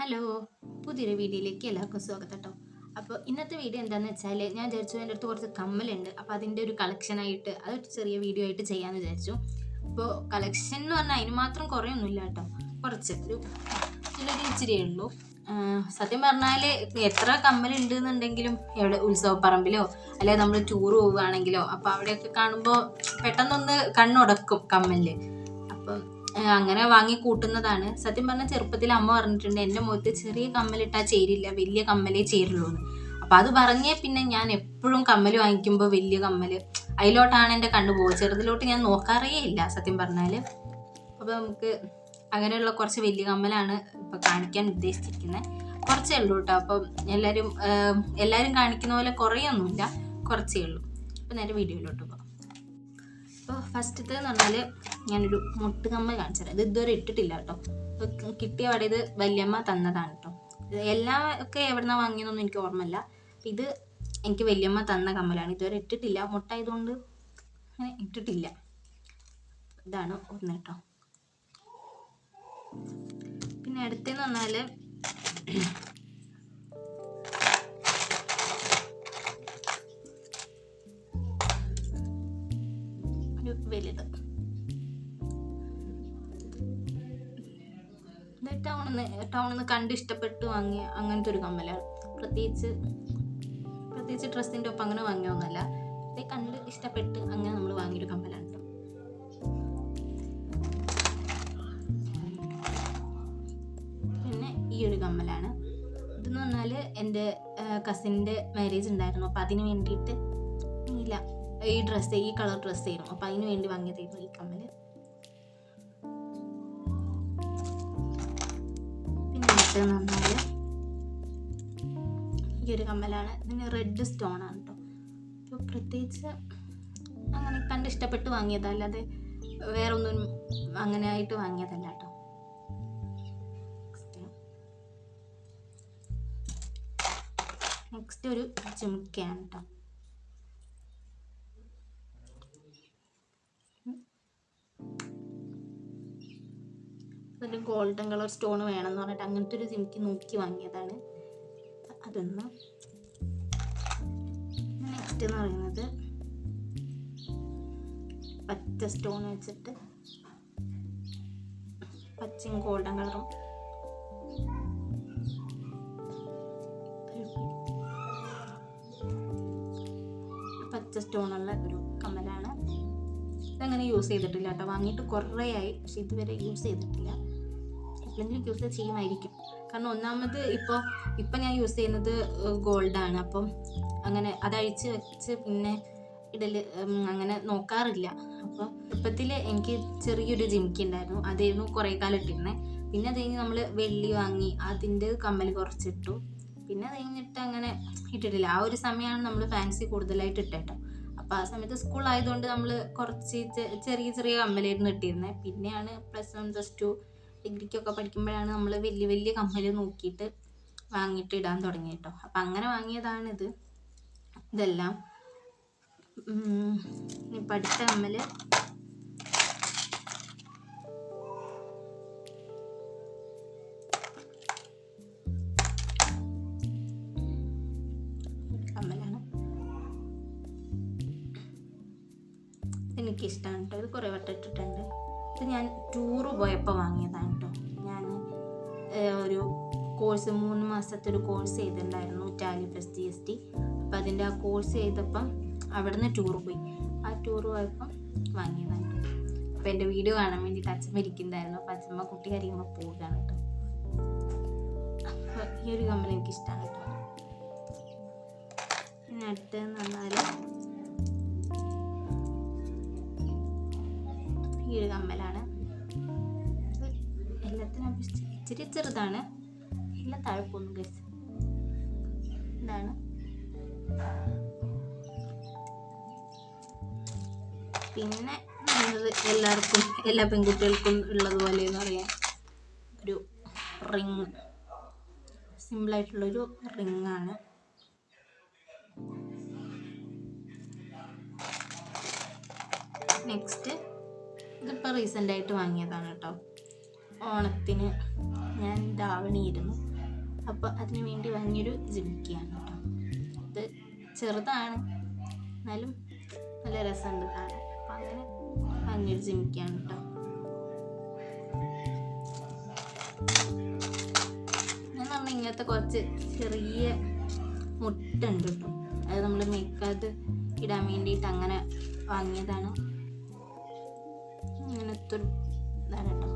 Hello പുതിയൊരു വീഡിയോയിലേക്ക് എല്ലാവർക്കും സ്വാഗതം കേട്ടോ. അപ്പോൾ ഇന്നത്തെ വീഡിയോ എന്താണെന്ന് വെച്ചാൽ ഞാൻ വിചാരിച്ചു എന്റെ അടുത്ത് കുറച്ച് കമ്മലുണ്ട്. അപ്പോൾ അതിന്റെ ഒരു കളക്ഷനായിട്ട് അതൊരു ചെറിയ വീഡിയോ ആയിട്ട് ചെയ്യാമെന്ന് വിചാരിച്ചു. അപ്പോൾ കളക്ഷൻ എന്ന് പറഞ്ഞാൽ അതിന് മാത്രം കുറയൊന്നുമില്ല കേട്ടോ. കുറച്ച് ഒരു ഇതിലൊരു ഇച്ചിരിയേ ഉള്ളൂ. സത്യം പറഞ്ഞാൽ എത്ര കമ്മലുണ്ട് എന്നുണ്ടെങ്കിലും എവിടെ ഉത്സവപ്പറമ്പിലോ അല്ലെങ്കിൽ നമ്മൾ ടൂർ പോവുകയാണെങ്കിലോ അപ്പോൾ അവിടെയൊക്കെ കാണുമ്പോൾ പെട്ടെന്നൊന്ന് കണ്ണുടക്കും കമ്മലിൽ അങ്ങനെ വാങ്ങി കൂട്ടുന്നതാണ്. സത്യം പറഞ്ഞാൽ ചെറുപ്പത്തിൽ അമ്മ പറഞ്ഞിട്ടുണ്ട് എന്റെ മുഖത്ത് ചെറിയ കമ്മലിട്ടാ ചേരില്ല വലിയ കമ്മലേ ചേരുള്ളൂ എന്ന്. അപ്പം അത് പറഞ്ഞേ പിന്നെ ഞാൻ എപ്പോഴും കമ്മൽ വാങ്ങിക്കുമ്പോൾ വലിയ കമ്മൽ അതിലോട്ടാണ് എന്റെ കണ്ണു പോകുക ചെറുതിലോട്ട് ഞാൻ നോക്കാറേ ഇല്ല സത്യം പറഞ്ഞാൽ അപ്പോൾ നമുക്ക് അങ്ങനെയുള്ള കുറച്ച് വലിയ കമ്മലാണ് ഇപ്പോൾ കാണിക്കാൻ ഉദ്ദേശിച്ചിരിക്കുന്നത് കുറച്ചേ ഉള്ളൂ കേട്ടോ അപ്പം എല്ലാവരും എല്ലാവരും കാണിക്കുന്ന പോലെ കുറേയൊന്നുമില്ല. കുറച്ചേ ഉള്ളൂ. അപ്പോൾ നേരെ വീഡിയോയിലോട്ട് പോകാം. അപ്പോൾ ഫസ്റ്റത്തെ എന്ന് പറഞ്ഞാൽ ഞാനൊരു മുട്ടുകമ്മൽ കാണിച്ചു തരാം ഇത് ഇതുവരെ ഇട്ടിട്ടില്ല കേട്ടോ. കിട്ടിയ അവിടെ ഇത് വല്യമ്മ തന്നതാണ് കേട്ടോ. എല്ലാം ഒക്കെ എവിടുന്ന വാങ്ങിയതൊന്നും എനിക്ക് ഓർമ്മയില്ല. ഇത് എനിക്ക് വല്യമ്മ തന്ന കമ്മലാണ്. ഇതുവരെ ഇട്ടിട്ടില്ല. മുട്ടായതുകൊണ്ട് അങ്ങനെ ഇട്ടിട്ടില്ല. ഇതാണ് ഒന്ന് കേട്ടോ. പിന്നെ അടുത്തെന്ന് പറഞ്ഞാൽ ഒരു വലുത്. ടൗണിൽ നിന്ന് ടൗണിൽ നിന്ന് കണ്ട് ഇഷ്ടപ്പെട്ട് വാങ്ങിയ അങ്ങനത്തെ ഒരു കമ്മലാണ് പ്രത്യേകിച്ച് പ്രത്യേകിച്ച് ഡ്രസ്സിന്റെ ഒപ്പം അങ്ങനെ വാങ്ങിയൊന്നുമല്ല കണ്ട് ഇഷ്ടപ്പെട്ട് അങ്ങനെ നമ്മൾ വാങ്ങിയൊരു കമ്മലാണ് പിന്നെ ഈ ഒരു കമ്മലാണ്. ഇതെന്ന് പറഞ്ഞാൽ എന്റെ കസിന്റെ മാരേജ് ഉണ്ടായിരുന്നു അപ്പോൾ അതിന് വേണ്ടിയിട്ട് ഇല്ല. ഈ ഡ്രസ്സ് ഈ കളർ ഡ്രസ്സ് ആയിരുന്നു. അപ്പം അതിന് വേണ്ടി വാങ്ങിയതായിരുന്നു ഈ കമ്മൽ അടുത്തെന്ന് പറഞ്ഞാൽ ഈ ഒരു കമ്മലാണ്. ഇതിന് റെഡ് സ്റ്റോൺ ആണ് കേട്ടോ അപ്പോൾ പ്രത്യേകിച്ച് അങ്ങനെ കണ്ട് ഇഷ്ടപ്പെട്ട് വാങ്ങിയതാ. അല്ലാതെ വേറെ ഒന്നും അങ്ങനെ ആയിട്ട് വാങ്ങിയതല്ല കേട്ടോ നെക്സ്റ്റ് ഒരു ചുമക്കയാണ് കേട്ടോ അതിൽ ഗോൾഡൻ കളർ സ്റ്റോൺ വേണമെന്ന് പറഞ്ഞിട്ട് അങ്ങനത്തെ ഒരു സിമിക്ക് നോക്കി വാങ്ങിയതാണ്. അതൊന്ന് നെക്സ്റ്റ് എന്ന് പറയുന്നത് പച്ച സ്റ്റോൺ വെച്ചിട്ട് പച്ചയും ഗോൾഡൻ കളറും പച്ച സ്റ്റോണുള്ള ഒരു കമ്മലാണ്. ഇതങ്ങനെ യൂസ് ചെയ്തിട്ടില്ല കേട്ടോ വാങ്ങിയിട്ട് കുറേ ആയി. പക്ഷെ ഇതുവരെ യൂസ് ചെയ്തിട്ടില്ല. എപ്പോഴെങ്കിലും യൂസ് ചെയ്യുമായിരിക്കും. കാരണം ഒന്നാമത് ഇപ്പോൾ ഇപ്പം ഞാൻ യൂസ് ചെയ്യുന്നത് ഗോൾഡാണ് അപ്പം അങ്ങനെ അതഴിച്ച് വെച്ച് പിന്നെ ഇടൽ അങ്ങനെ നോക്കാറില്ല. അപ്പോൾ ഇപ്പത്തിൽ എനിക്ക് ചെറിയൊരു ജിമിക്ക് ഉണ്ടായിരുന്നു. അതായിരുന്നു കുറേ കാലം ഇട്ടിരുന്നത് പിന്നെ അത് കഴിഞ്ഞ് നമ്മൾ വെള്ളി വാങ്ങി അതിന്റെ കമ്മൽ കുറച്ചിട്ടു. പിന്നെ അത് കഴിഞ്ഞിട്ട് അങ്ങനെ ഇട്ടിട്ടില്ല. ആ ഒരു സമയമാണ് നമ്മൾ ഫാൻസി കൂടുതലായിട്ട് ഇട്ടേട്ടോ. അപ്പോൾ ആ സമയത്ത് സ്കൂൾ ആയതുകൊണ്ട് നമ്മൾ കുറച്ച് ചെറിയ ചെറിയ കമ്മലായിരുന്നു ഇട്ടിരുന്നത് പിന്നെയാണ് പ്ലസ് വൺ പ്ലസ് ടു ഡിഗ്രിക്കൊക്കെ പഠിക്കുമ്പോഴാണ് നമ്മൾ വലിയ വലിയ കമ്മൽ നോക്കിയിട്ട് വാങ്ങിയിട്ട് ഇടാൻ തുടങ്ങി കേട്ടോ അപ്പം അങ്ങനെ വാങ്ങിയതാണിത്. ഇതെല്ലാം. അടുത്ത കമ്മൽ എനിക്കിഷ്ടമാണ് കേട്ടോ ഇത് കുറേ വട്ടം ഇട്ടിട്ടുണ്ട്. ഇത് ഞാൻ ടൂറ് പോയപ്പോൾ വാങ്ങിയതാണ് കേട്ടോ ഞാൻ ഒരു കോഴ്സ് മൂന്ന് മാസത്തെ ഒരു കോഴ്സ് ചെയ്തിട്ടുണ്ടായിരുന്നു Tally plus G S T അപ്പം അതിന്റെ ആ കോഴ്സ് ചെയ്തപ്പം അവിടുന്ന് ടൂർ പോയി. ആ ടൂർ പോയപ്പം വാങ്ങിയതാണ് അപ്പോൾ എന്റെ വീഡിയോ കാണാൻ വേണ്ടിയിട്ട് അച്ഛമ്മ ഇരിക്കുന്നുണ്ടായിരുന്നു അപ്പം അച്ഛമ്മ കുട്ടി കരിയുമ്പോൾ പോവുകയാണ് കേട്ടോ ഈ ഒരു കമ്പനി എനിക്കിഷ്ടമാണ് കേട്ടോ പിന്നെ അടുത്തതെന്ന് പറഞ്ഞാൽ ഇത് എല്ലാത്തിനും അപേക്ഷിച്ച് ഇച്ചിരി ചെറുതാണ്. എല്ലാം താഴെ പോകുന്നു ഗസ് ഇതാണ്. പിന്നെ എല്ലാവർക്കും എല്ലാ പെൺകുട്ടികൾക്കും ഉള്ളതുപോലെ എന്ന് പറയാം. ഒരു റിങ്. സിമ്പിളായിട്ടുള്ളൊരു റിങ്ങാണ്. നെക്സ്റ്റ് ഇതിപ്പോൾ റീസെന്റ് ആയിട്ട് വാങ്ങിയതാണ് കേട്ടോ ഓണത്തിന് ഞാൻ ധാവണിയിരുന്നു അപ്പോൾ അതിനു വേണ്ടി വാങ്ങിയൊരു ജിമിക്കിയാണ് കേട്ടോ ഇത് ചെറുതാണ്. എന്നാലും നല്ല രസമുണ്ട് കാണാൻ. അപ്പം അങ്ങനെ വാങ്ങിയൊരു ജിമിക്കിയാണ് കേട്ടോ ഞാൻ പറഞ്ഞ ഇങ്ങനത്തെ കുറച്ച് ചെറിയ മുട്ടുണ്ട് കേട്ടോ അത് നമ്മൾ മേക്കാത്ത് ഇടാൻ വേണ്ടിയിട്ട് അങ്ങനെ വാങ്ങിയതാണ്. ഇങ്ങനത്തെ ഒരു ഇതാണ് കേട്ടോ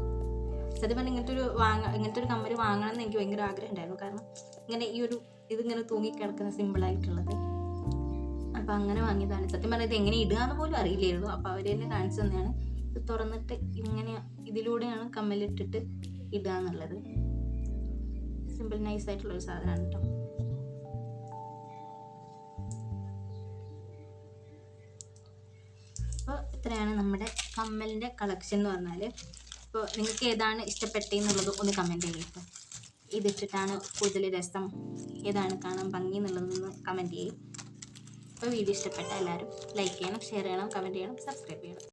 സത്യം പറഞ്ഞാൽ ഇങ്ങനത്തെ ഒരു വാങ്ങ ഇങ്ങനത്തെ ഒരു കമ്മൽ വാങ്ങണം എന്ന് എനിക്ക് ഭയങ്കര ആഗ്രഹം ഉണ്ടായിരുന്നു കാരണം ഇങ്ങനെ ഈ ഒരു ഇതിങ്ങനെ തൂങ്ങിക്കിടക്കുന്ന സിമ്പിളായിട്ടുള്ളത് അപ്പം അങ്ങനെ വാങ്ങിയതാണ്. സത്യം പറഞ്ഞാൽ ഇത് എങ്ങനെ ഇടുകയെന്ന് പോലും അറിയില്ലായിരുന്നു. അപ്പോൾ അവർ തന്നെ കാണിച്ചു തന്നെയാണ് ഇത് തുറന്നിട്ട് ഇങ്ങനെ ഇതിലൂടെയാണ് കമ്മലിട്ടിട്ട് ഇടുക എന്നുള്ളത് സിമ്പിൾ നൈസ് ആയിട്ടുള്ള ഒരു സാധനമാണ് കേട്ടോ ഇത്രയാണ് നമ്മുടെ കമ്മലിന്റെ കളക്ഷൻ എന്ന് പറഞ്ഞാൽ ഇപ്പോൾ നിങ്ങൾക്ക് ഏതാണ് ഇഷ്ടപ്പെട്ടതെന്നുള്ളത് ഒന്ന് കമന്റ് കേട്ടോ. ഇതിട്ടിട്ടാണ് കൂടുതൽ രസം ഏതാണ് കാണാൻ ഭംഗി എന്നുള്ളതൊന്ന് കമന്റ് ചെയ്യും. അപ്പോൾ വീഡിയോ ഇഷ്ടപ്പെട്ട എല്ലാവരും ലൈക്ക് ചെയ്യണം ഷെയർ ചെയ്യണം കമന്റ് ചെയ്യണം സബ്സ്ക്രൈബ് ചെയ്യണം.